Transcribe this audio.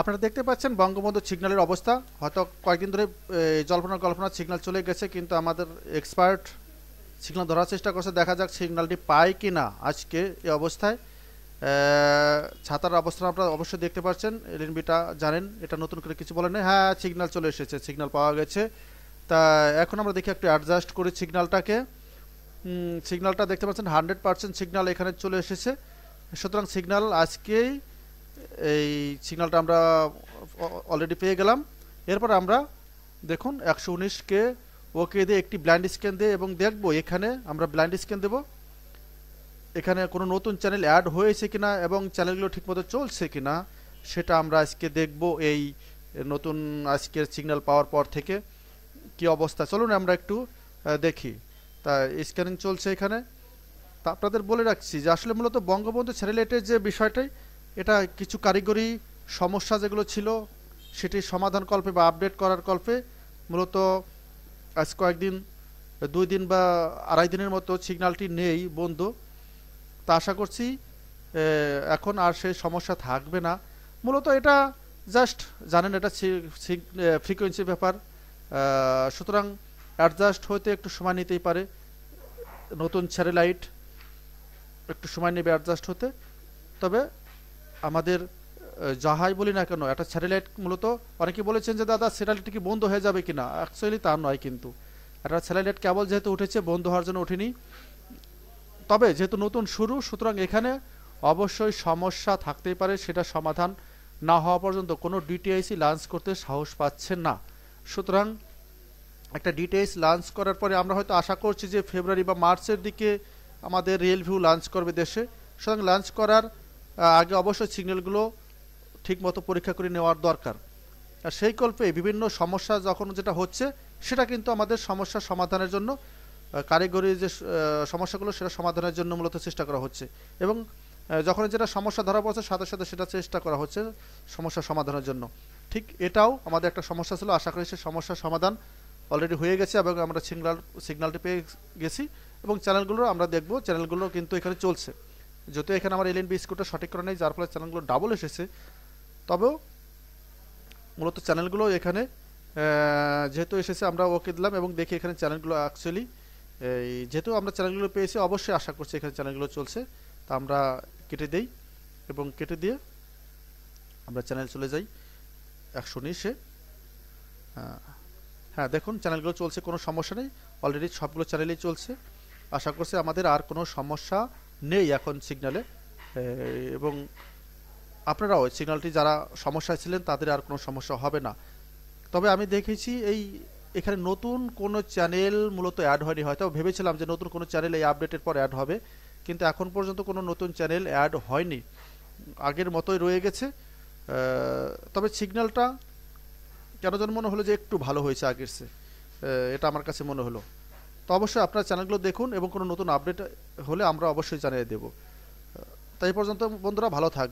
আপনারা দেখতে পাচ্ছেন বঙ্গবন্ধু সিগন্যালের অবস্থা। হয়তো কয়েকদিন ধরে জল্পনা কল্পনা সিগন্যাল চলে গেছে, কিন্তু আমাদের এক্সপার্ট সিগন্যাল ধরার চেষ্টা করছে। দেখা যাক সিগন্যালটি পায় কি না আজকে এই অবস্থায়। ছাতার অবস্থা আপনারা অবশ্যই দেখতে পাচ্ছেন। এলএনবিটা জানেন, এটা নতুন করে কিছু বলেন হ্যাঁ সিগন্যাল চলে এসেছে, সিগন্যাল পাওয়া গেছে। তা এখন আমরা দেখি একটু অ্যাডজাস্ট করি সিগন্যালটাকে। সিগন্যালটা দেখতে পাচ্ছেন, হান্ড্রেড পার্সেন্ট সিগন্যাল এখানে চলে এসেছে। সুতরাং সিগন্যাল আজকেই এই সিগন্যালটা আমরা অলরেডি পেয়ে গেলাম। এরপর আমরা দেখুন একশো উনিশকে ওকে দিয়ে একটি ব্ল্যান্ড স্ক্যান দিয়ে এবং দেখব এখানে আমরা ব্ল্যান্ড স্ক্যান দেব। এখানে কোনো নতুন চ্যানেল অ্যাড হয়েছে কিনা এবং চ্যানেলগুলো ঠিকমতো চলছে কিনা সেটা আমরা আজকে দেখব এই নতুন আজকের সিগন্যাল পাওয়ার পর থেকে কি অবস্থা। চলুন আমরা একটু দেখি। তা স্ক্যানিং চলছে এখানে। তা, আপনাদের বলে রাখছি যে আসলে মূলত বঙ্গবন্ধু স্যাটেলাইটের যে বিষয়টাই এটা কিছু কারিগরি সমস্যা যেগুলো ছিল সেটি সমাধান কল্পে বা আপডেট করার কল্পে মূলত আজ কয়েকদিন, দুই দিন বা আড়াই দিনের মতো সিগন্যালটি নেই বন্ধ। তা আশা করছি এখন আর সেই সমস্যা থাকবে না। মূলত এটা জাস্ট জানেন এটা ফ্রিকোয়েন্সি ব্যাপার। সুতরাং অ্যাডজাস্ট হতে একটু সময় নিতেই পারে। নতুন স্যাটেলাইট একটু সময় নেবে অ্যাডজাস্ট হতে। তবে আমাদের যাহাই বলি না কেন, একটা স্যাটেলাইট মূলত, অনেকে বলেছেন যে, দাদা স্যাটেলাইট কি বন্ধ হয়ে যাবে কিনা? অ্যাকচুয়ালি তা নয় কিন্তু। একটা স্যাটেলাইট কেবল যেহেতু উঠেছে, বন্ধ হওয়ার জন্য ওঠেনি তবে যেহেতু নতুন শুরু, সুতরাং এখানে অবশ্যই সমস্যা থাকতেই পারে, সেটা সমাধান না হওয়া পর্যন্ত কোনো ডিটিআইসি লঞ্চ করতে সাহস পাচ্ছেন না। সুতরাং একটা ডিটেইলস লঞ্চ করার পরে আমরা হয়তো আশা করছি যে, ফেব্রুয়ারি বা মার্চের দিকে আমাদের রিয়েল ভিউ লঞ্চ করবে দেশে। সুতরাং লঞ্চ করার আগে অবশ্যই সিগন্যালগুলো ঠিকমতো পরীক্ষা করে নেওয়ার দরকার। আর সেই কল্পে বিভিন্ন সমস্যা যখন যেটা হচ্ছে, সেটা কিন্তু আমাদের সমস্যা সমাধানের জন্য কারিগরি যে সমস্যাগুলো, সেটা সমাধানের জন্য মূলত চেষ্টা করা হচ্ছে। এবং যখন যেটা সমস্যা ধরা পড়ছে, সাথে সাথে সেটা চেষ্টা করা হচ্ছে সমস্যা সমাধানের জন্য। ঠিক এটাও আমাদের একটা সমস্যা ছিল। আশা করি সেই সমস্যার সমাধান অলরেডি হয়ে গেছে এবং আমরা সিগনাল সিগনালটি পেয়ে গেছি এবং চ্যানেলগুলো, আমরা দেখব চ্যানেলগুলো কিন্তু এখানে চলছে। যদিও এখানে আমার এলএনবি স্কুটটা সঠিক করা নেই, যার ফলে চ্যানেলগুলো ডাবল এসেছে। তবেও মূলত চ্যানেলগুলো এখানে যেহেতু এসেছে, আমরা ওকে দিলাম এবং দেখি এখানে চ্যানেলগুলো অ্যাকচুয়ালি এই, যেহেতু আমরা চ্যানেলগুলো পেয়েছি, অবশ্যই আশা করছি এখানে চ্যানেলগুলো চলছে। তা আমরা কেটে দেই এবং কেটে দিয়ে আমরা চ্যানেল চলে যাই একশো উনিশে। হ্যাঁ দেখুন চ্যানেলগুলো চলছে, কোনো সমস্যা নেই। অলরেডি সবগুলো চ্যানেলেই চলছে। আশা করছি আমাদের আর কোনো সমস্যা নেই এখন সিগন্যালে এবং আপনারাও সিগন্যালটি যারা সমস্যায় ছিলেন তাদের আর কোনো সমস্যা হবে না। তবে আমি দেখেছি এই এখানে নতুন কোনো চ্যানেল মূলত অ্যাড হয়নি। হয়তো ভেবেছিলাম যে নতুন কোনো চ্যানেল এই আপডেটের পর অ্যাড হবে কিন্তু এখন পর্যন্ত কোনো নতুন চ্যানেল অ্যাড হয়নি। আগের মতোই রয়ে গেছে। তবে সিগন্যালটা কেন যেন মনে হলো যে একটু ভালো হয়েছে আগের আহ, এটা আমার কাছে মনে হলো। তো অবশ্যই আপনার চ্যানেলগুলো দেখুন এবং কোনো নতুন আপডেট হলে আমরা অবশ্যই জানিয়ে দেব। তাই পর্যন্ত বন্ধুরা ভালো থাক